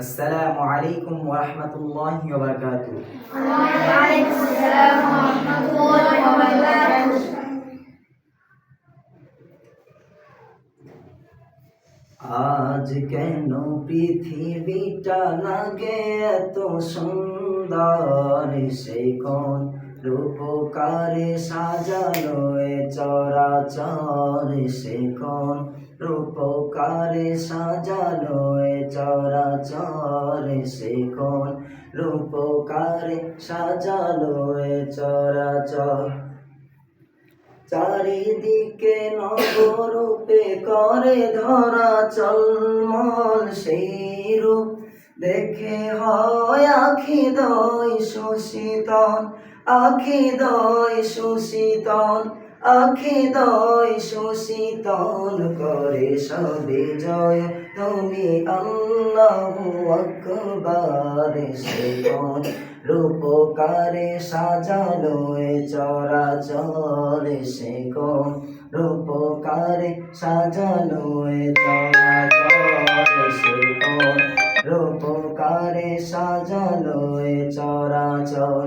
আসসালামু আলাইকুম ওয়া রাহমাতুল্লাহি ওয়া বারাকাতুহু। ওয়া আলাইকুম আজ কেন পৃথিবীটা লাগে এত সুন্দর, সে কোন রূপকারে সাজালো এ চরাচর সে কোন রূপকারে সাজালো এ চরাচর সে কোন রূপকারে সাজালো এ চরাচর। চারিদিকে নবরূপে করে ধরা চলমল সেই রূপ। দেখে হয় আখি দই সুশীতল আখি দই সুশীতল আখি দই সুশীতল করে সবে জয়। তুমি আল্লাহু আকবার সে রূপকারে সাজালো এ চরাচরে সে কোন রূপকারে সাজালো এ চরাচরে সে কোন রূপকারে সাজালো এ চরাচর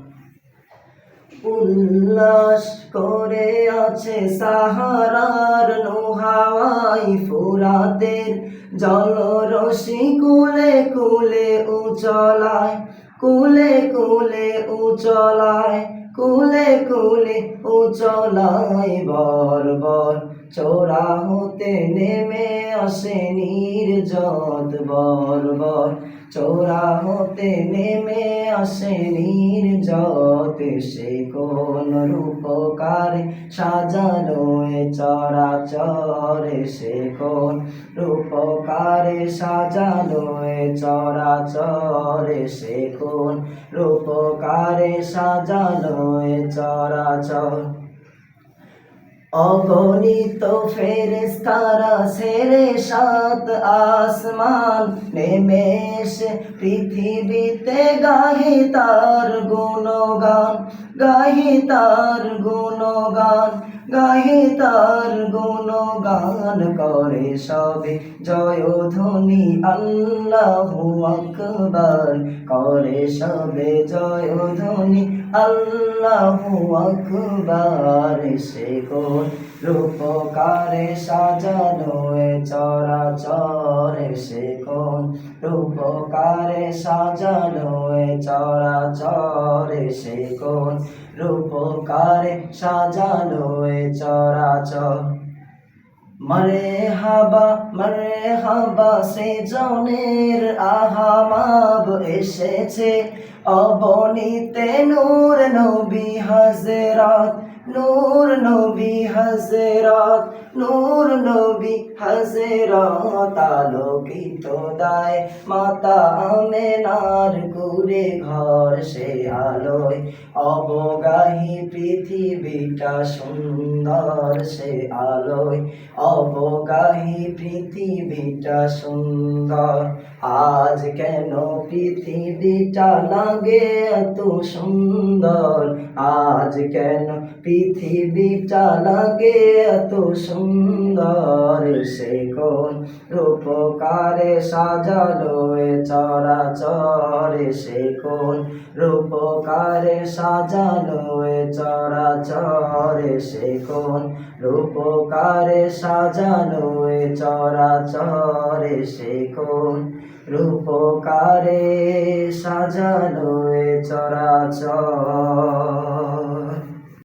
উল্লাস করে আছে সাহারার নোহাওয়াই ফুরাতের জলরসি কুলে কুলে উচলায় কুলে কুলে উচলায়। কুলে কুলে উচলায় বর বর, চোরা হতে নেমে আসে নির্জত বর বর। চোরা হতে নেমে আসে নির্জত, সে কোন রূপকারে সাজানো এ চরাচরে। সে কোন রূপকারে সাজানো এ চরাচরে। সে কোন রূপকারে সাজানো এ চরাচর। অগণিত ফেরেস্তারা সেরে সাত আসমান নেমে পৃথিবীতে গাহি তার গুণগান, গাহি তার গুণগান, গাহি তার গুণগান করে সবে জয় ধ্বনি, আল্লাহু আকবার, করে সবে জয় ধ্বনি আল্লাহু আকবার, সে কোন রূপকারে সাজানো চরাচরে, সে কোন রূপকারে সাজানো চরাচরে, সে কোন রূপকারে সাজানো চরাচর। মরে হাবা মরে হাবা, সে জনের আহামাব এসেছে অবনীতে নূর নবী হাজরাত নূর নবী হাজরাত নূর নবী হাজরাত আলোকিত দায়। মাতা আমেনার গুরে ঘর সে আলোয়। অবগাহী পৃথিবীটা সুন্দর সে আলোয়। অবগাহী পৃথিবীটা সুন্দর। আজ কেন পৃথিবীটা লাগে এত সুন্দর? আজ কেন পৃথিবীটা লাগে এত সুন্দর, সে কোন রূপকারে সাজালো এ চরাচরে, সে কোন রূপকারে সাজালো এ চরাচরে, সে কোন রূপকারে সাজালো এ চরাচরে, সে কোন রূপকারে সাজালো এ চরাচর।